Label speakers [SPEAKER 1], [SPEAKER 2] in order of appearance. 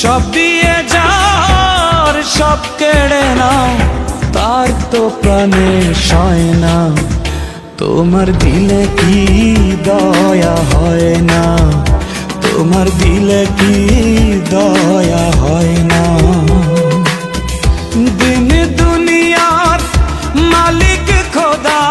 [SPEAKER 1] সব দিয়ে যার সব কেড়ে নাও, তার তো প্রাণে সয় না। তোমার দিলে কি দয়া হয় না? তোমার দিলে কি দয়া হয় না? দিন দুনিয়ার মালিক খোদা